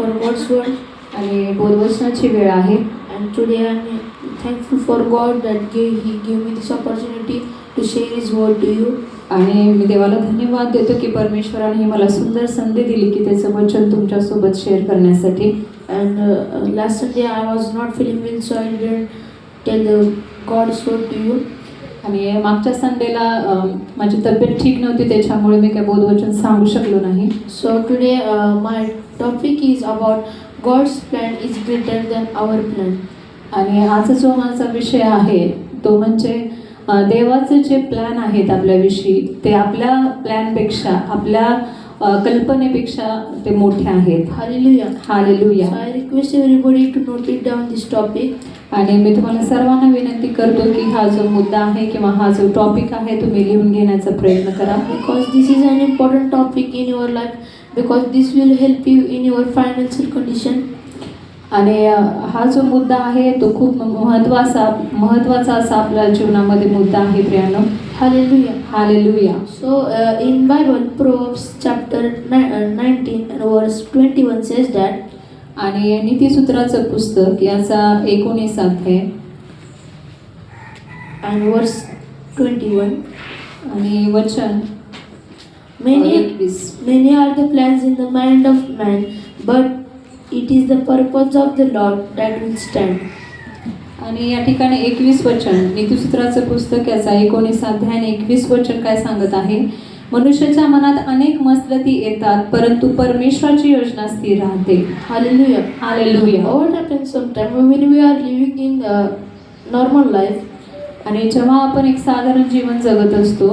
for God's word. आणि बोधवचनाची वेळ आहे And today I'm thankful for God that gave, He gave me this opportunity to share His word to you. आणि मी देवाला धन्यवाद देतो की परमेश्वराने ही मला सुंदर संधी दिली की त्याचं वचन तुमच्यासोबत शेअर करण्यासाठी And uh, uh, last Sunday I was not feeling well, so I didn't tell the आणि मागच्या संडेला माझी तब्येत ठीक नव्हती त्याच्यामुळे मी काही बोधवचन सांगू शकलो नाही. So today my topic is about God's plan is greater than our plan आणि आजचा जो माझा विषय आहे तो म्हणजे देवाचे जे प्लॅन आहेत आपल्याविषयी ते आपल्या प्लॅनपेक्षा आपल्या कल्पनेपेक्षा ते मोठे आहेत. Hallelujah hallelujah I request everybody to note it down this topic आणि मी तुम्हाला सर्वांना विनंती करतो की हा जो मुद्दा आहे किंवा हा जो टॉपिक आहे तुम्ही लिहून घेण्याचा प्रयत्न करा. Because this is an important topic in your life because this will help you in your financial condition आणि हा जो मुद्दा आहे तो खूप महत्त्वाचा महत्त्वाचा असा आपल्या जीवनामध्ये मुद्दा आहे प्रियानं. Hallelujah hallelujah so in by one Proverbs chapter nine nineteen verse twenty one says that आणि नीतीसूत्राचं पुस्तक याचा एकोणीस अध्याय. And verse 21 आणि वचन. Many एकवीस. many are the plans in the mind of man but it is the purpose of the lord that will stand. आणि या ठिकाणी एकवीस वचन. नीतीसूत्राचं पुस्तक याचा एकोणीस अध्याय आणि एकवीस वचन काय सांगत आहे? मनुष्याच्या मनात अनेक मसलती येतात परंतु परमेश्वराची योजना स्थिर राहते. नॉर्मल लाईफ आणि जेव्हा आपण एक साधारण जीवन जगत असतो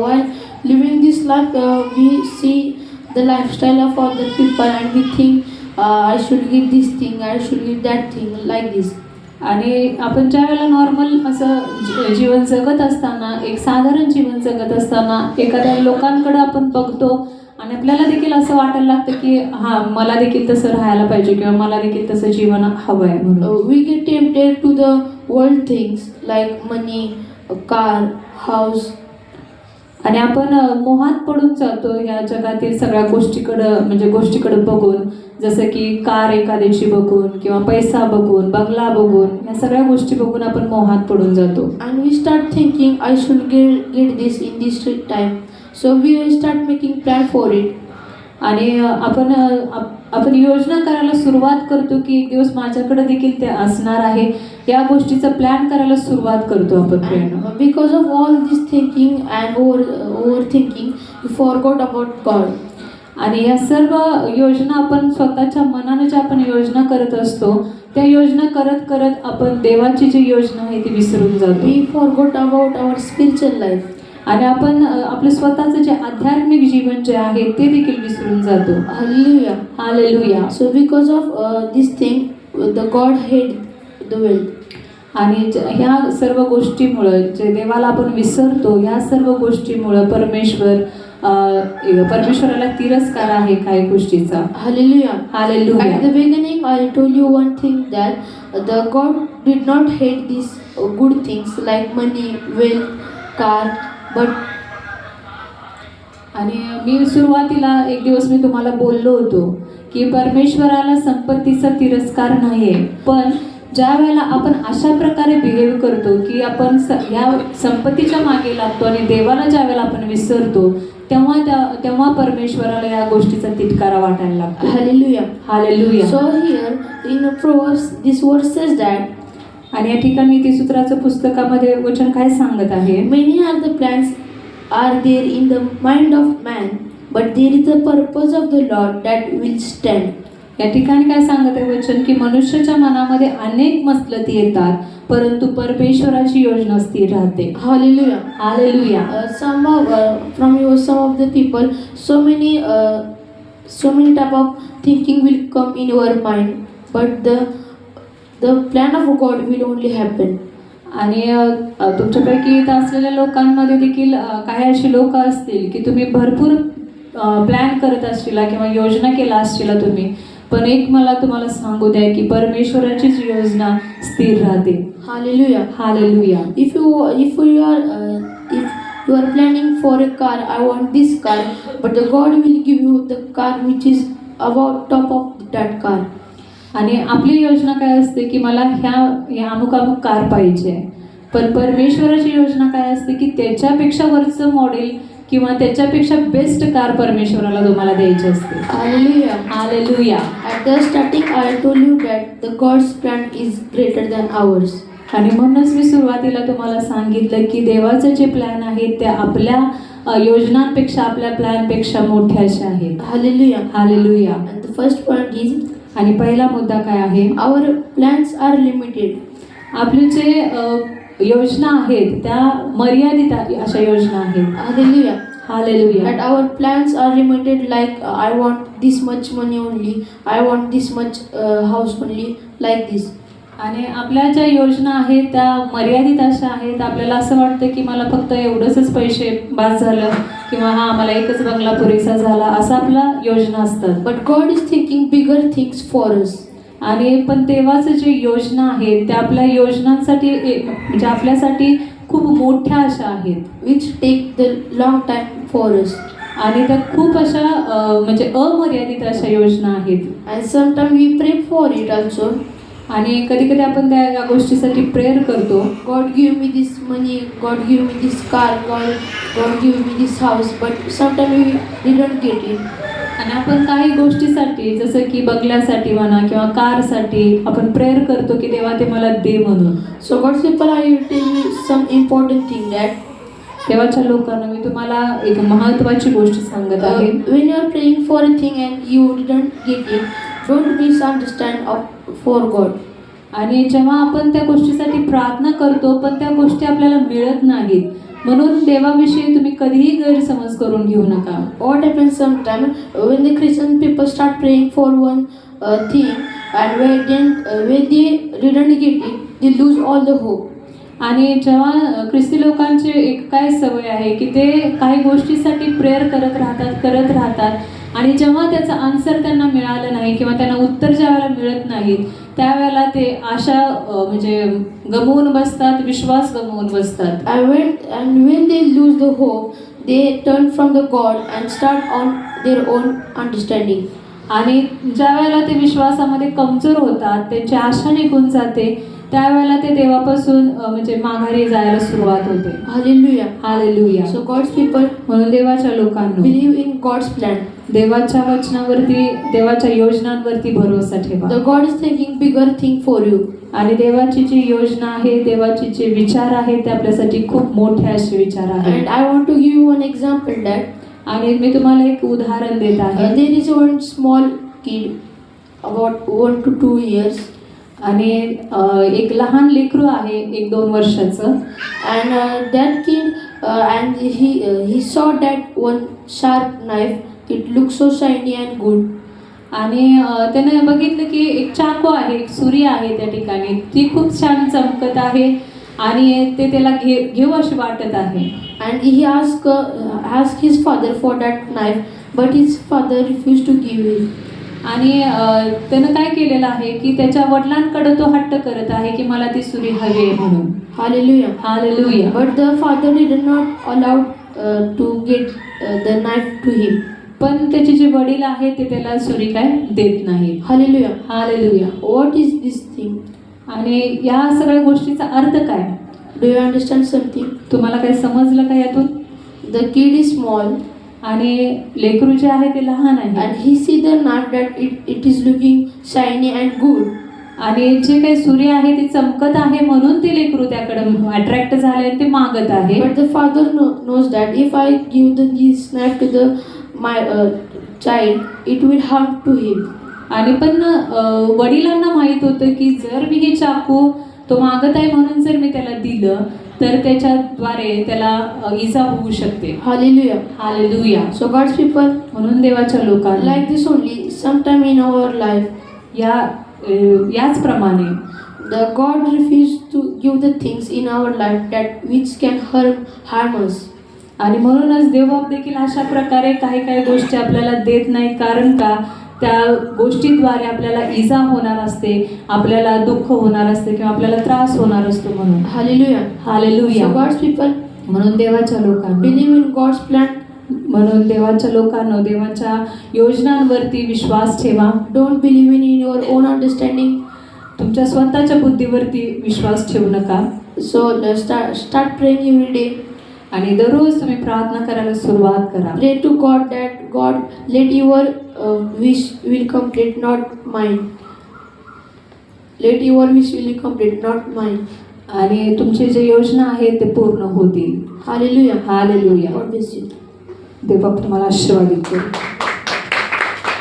why living this life we see the lifestyle of all the people and we think I should give this thing I should give that thing like this आणि आपण ज्या वेळेला नॉर्मल असं जी- जीवन जगत असताना एक साधारण जीवन जगत असताना एखाद्या लोकांकडे आपण बघतो आणि आपल्याला देखील असं वाटायला लागतं की हां मला देखील तसं राहायला पाहिजे किंवा मला देखील तसं जीवन हवं आहे म्हणून we get tempted to the world things like money car house आणि आपण मोहात पडून जातो या जगातील सगळ्या गोष्टीकडं म्हणजे गोष्टीकडं बघून. जसं की कार एखाद्याची बघून किंवा पैसा बघून बंगला बघून या सगळ्या गोष्टी बघून आपण मोहात पडून जातो. And we start thinking I should get get this in this time so we start making plan for it आणि आपण आपण योजना करायला सुरुवात करतो की एक दिवस माझ्याकडे देखील ते असणार आहे. या गोष्टीचा प्लॅन करायला सुरुवात करतो आपण प्रेरणा uh, because of all this thinking and over overthinking we forgot about god. आणि या सर्व योजना आपण स्वतःच्या मनानं ज्या आपण योजना करत असतो त्या योजना करत करत आपण देवाची जी योजना आहे ती विसरून जातो. We forgot about our spiritual life. आणि आपण आपलं स्वतःचं जे आध्यात्मिक जीवन जे आहे ते देखील विसरून जातो. Hallelujah hallelujah so because of this thing the God hate the world आणि ह्या सर्व गोष्टीमुळं जे देवाला आपण विसरतो ह्या सर्व गोष्टीमुळं परमेश्वर परमेश्वराला तिरस्कार आहे काही गोष्टीचा. Hallelujah hallelujah the beginning I told you one thing that the God did not hate this good things like money wealth car but आणि मी सुरुवातीला एक दिवस मी तुम्हाला बोललो होतो की परमेश्वराला संपत्तीचा तिरस्कार नाही आहे पण ज्या वेळेला आपण अशा प्रकारे बिहेव करतो की आपण स ह्या संपत्तीच्या मागे लागतो आणि देवाला ज्या वेळेला आपण विसरतो तेव्हा त्या तेव्हा परमेश्वराला या गोष्टीचा तिटकारा वाटायला लागतो. Hallelujah. Hallelujah so here in proverbs this verse says that आणि या ठिकाणी ती सूत्राचं पुस्तकामध्ये वचन काय सांगत आहे? Many are the plans are there in the mind of man but there is the purpose of the Lord that will stand या ठिकाणी काय सांगत आहे वचन? की मनुष्याच्या मनामध्ये अनेक मसलती येतात परंतु परमेश्वराची योजना स्थिर राहते. Hallelujah hallelujah some from your some of the people so many so many type of thinking will come in your mind but the तर plan of God will only happen आणि तुमच्यापैकी इथं असलेल्या लोकांमध्ये देखील काही अशी लोक असतील की तुम्ही भरपूर प्लॅन करत असतील किंवा योजना केला असतील तुम्ही पण एक मला तुम्हाला सांगू द्या की परमेश्वराचीच योजना स्थिर राहते. Hallelujah hallelujah if you if you are if you are planning for a car I want this car but the God will give you the car which is about top of that car आणि आपली योजना काय असते की मला ह्या ह्या अमुक अमुक कार पाहिजे पण परमेश्वराची योजना काय असते की त्याच्यापेक्षा वरचं मॉडेल किंवा त्याच्यापेक्षा बेस्ट कार परमेश्वराला तुम्हाला द्यायची असते Hallelujah. Hallelujah At the starting, I told you that the God's plan is greater than ours. आणि म्हणूनच मी सुरुवातीला तुम्हाला सांगितलं की देवाचे जे प्लॅन आहेत ते आपल्या अ, योजनांपेक्षा आपल्या प्लॅनपेक्षा मोठे असे आहेत Hallelujah. Hallelujah And the first point is आणि पहिला मुद्दा काय आहे? आवर प्लॅन्स आर लिमिटेड आपली जे योजना आहेत त्या मर्यादित अशा योजना आहेत. That our plans are limited like I want this much money only I want this much house only like this आणि आपल्या ज्या योजना आहेत त्या मर्यादित अशा आहेत आपल्याला असं वाटतं की मला फक्त एवढंच पैसे बाद झालं किंवा हा मला एकच बंगला पुरेसा झाला असं आपल्या योजना असतात But God is thinking bigger things for us. आणि पण देवाचं जे योजना आहेत त्या आपल्या योजनांसाठी म्हणजे आपल्यासाठी खूप मोठ्या अशा आहेत which take the long time for us. आणि त्या खूप अशा म्हणजे अमर्यादित अशा योजना आहेत And sometimes we pray for it also. आणि कधी कधी आपण त्या गोष्टीसाठी प्रेयर करतो. God give me this money God give me this car God God give me this house but some आणि आपण काही गोष्टीसाठी जसं की बगल्यासाठी म्हणा किंवा कारसाठी आपण प्रेयर करतो की तेव्हा ते मला दे म्हणून. So God simple I you to you some important thing that तेव्हाच्या लोकांना मी तुम्हाला एक महत्वाची गोष्ट सांगत आहे. When you are praying for a thing and you don't get it don't misunderstand of for God आणि जेव्हा आपण त्या गोष्टीसाठी प्रार्थना करतो पण त्या गोष्टी आपल्याला मिळत नाहीत. म्हणून देवाविषयी तुम्ही कधीही गैरसमज करून घेऊ नका. What happen sometime when the Christian people start praying for one thing and they didn't they they return get it they lose all the hope आणि जेव्हा uh, ख्रिस्ती लोकांची एक काय सवय आहे की ते काही गोष्टीसाठी प्रेयर करत राहतात करत राहतात आणि जेव्हा त्याचं आन्सर त्यांना मिळालं नाही किंवा त्यांना उत्तर ज्या वेळेला मिळत नाही त्यावेळेला ते आशा म्हणजे गमवून बसतात विश्वास गमवून बसतात And when and when they lose the hope, they turn from the God and start on their own understanding. आणि ज्या वेळेला ते विश्वासामध्ये कमजोर होतात त्यांची आशा निघून जाते त्यावेळेला ते देवापासून म्हणजे माघारी जायला सुरुवात होते Hallelujah. Hallelujah So God's people म्हणून देवाच्या लोकांना believe in God's plan. देवाच्या वचनावरती देवाच्या योजनांवरती भरोसा ठेवा. God is thinking bigger thing for you आणि देवाची जी योजना आहे देवाची जे विचार आहे ते आपल्यासाठी खूप मोठे असे विचार आहे and I want to give you one example that आणि मी तुम्हाला एक उदाहरण देत आहे. There is one small kid about one two two years आणि uh, एक लहान लेकरू आहे एक दोन वर्षाचं. And that kid and he he saw that one sharp knife it look so shiny and good आणि त्याने बघितलं की एक चाको आहे एक सूर्य आहे त्या ठिकाणी. ती खूप छान चमकत आहे आणि ते त्याला घे घेऊ असे वाटत आहे. And he ask ask his father for that knife but his father refuse to give it आणि त्यानं काय केलेलं आहे की त्याच्या वडिलांकडे तो हट्ट करत आहे की मला ती सुरी हवी आहे म्हणून. Hallelujah hallelujah but the father did not allowed to get the knife to him पण त्याचे जे वडील आहे ते त्याला सुरी काय देत नाही. Hallelujah hallelujah what is this thing आणि या सगळ्या गोष्टीचा अर्थ काय? डू यू अंडरस्टँड समथिंग तुम्हाला काय समजलं का यातून? द किड इज स्मॉल आणि लेकरू जे आहे ते लहान आहे. And he see the not that it it is looking shiny and good आणि जे काही सूर्य आहे ते चमकत आहे म्हणून ते लेकरू त्याकडं अट्रॅक्ट झाले ते मागत आहे. But the father know knows that if I give this snap to the my child it will hurt to him आणि पण uh, वडिलांना माहीत होतं की जर मी हे चाकू तो मागत आहे म्हणून जर मी त्याला दिलं तर त्याच्याद्वारे त्याला uh, इजा होऊ शकते. Hallelujah hallelujah so God people म्हणून देवाच्या लोकां like this only sometime in our life या uh, याचप्रमाणे the God refuse to give the things in our life that which can harm harms आणि म्हणूनच देवबाप देखील अशा प्रकारे काही काही गोष्टी आपल्याला देत नाही. कारण का? त्या गोष्टीद्वारे आपल्याला इजा होणार असते आपल्याला दुःख होणार असते किंवा आपल्याला त्रास होणार असतो म्हणून. हालेलुया so god's people म्हणून देवाच्या लोकांनी. believe in god's plan. म्हणून देवाच्या लोकांनो देवाच्या योजनांवरती विश्वास ठेवा. Don't believe in your own understanding. तुमच्या स्वतःच्या बुद्धीवरती विश्वास ठेवू नका. Uh, start start praying every day. आणि दररोज तुम्ही प्रार्थना करायला सुरुवात करा. Pray to God that God let your wish will complete not mind let your wish will complete not mind आणि तुमचे जे योजना आहेत ते पूर्ण होतील. हालेलुया हालेलुया देवा तुम्हाला आशीर्वाद देतो.